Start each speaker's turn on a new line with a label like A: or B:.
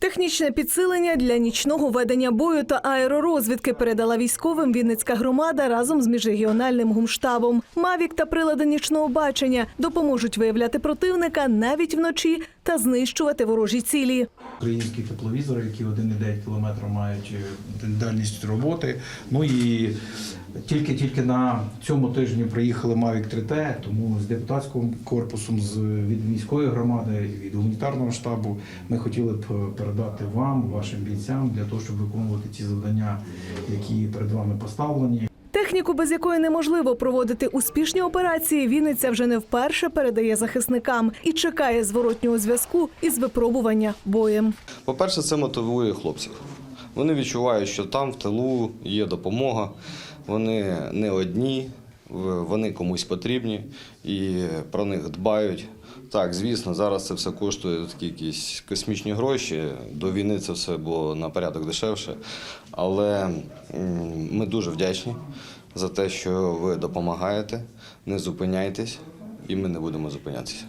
A: Технічне підсилення для нічного ведення бою та аеророзвідки передала військовим Вінницька громада разом з міжрегіональним гумштабом. Мавік та прилади нічного бачення допоможуть виявляти противника навіть вночі та знищувати ворожі цілі.
B: Українські тепловізори, які 1,9 км мають е, дальність роботи. Ну і тільки-тільки на цьому тижні приїхали Mavic 3T, тому з депутатським корпусом, з від міської громади і від гуманітарного штабу ми хотіли б передати вам, вашим бійцям, для того, щоб виконувати ті завдання, які перед вами поставлені.
A: Техніку, без якої неможливо проводити успішні операції, Вінниця вже не вперше передає захисникам і чекає зворотнього зв'язку із випробування боєм.
C: По-перше, це мотивує хлопців. Вони відчувають, що там в тилу є допомога, вони не одні, вони комусь потрібні і про них дбають. Так, звісно, зараз це все коштує такі якісь космічні гроші. До війни це все було на порядок дешевше. Але ми дуже вдячні за те, що ви допомагаєте, не зупиняйтесь, і ми не будемо зупинятися.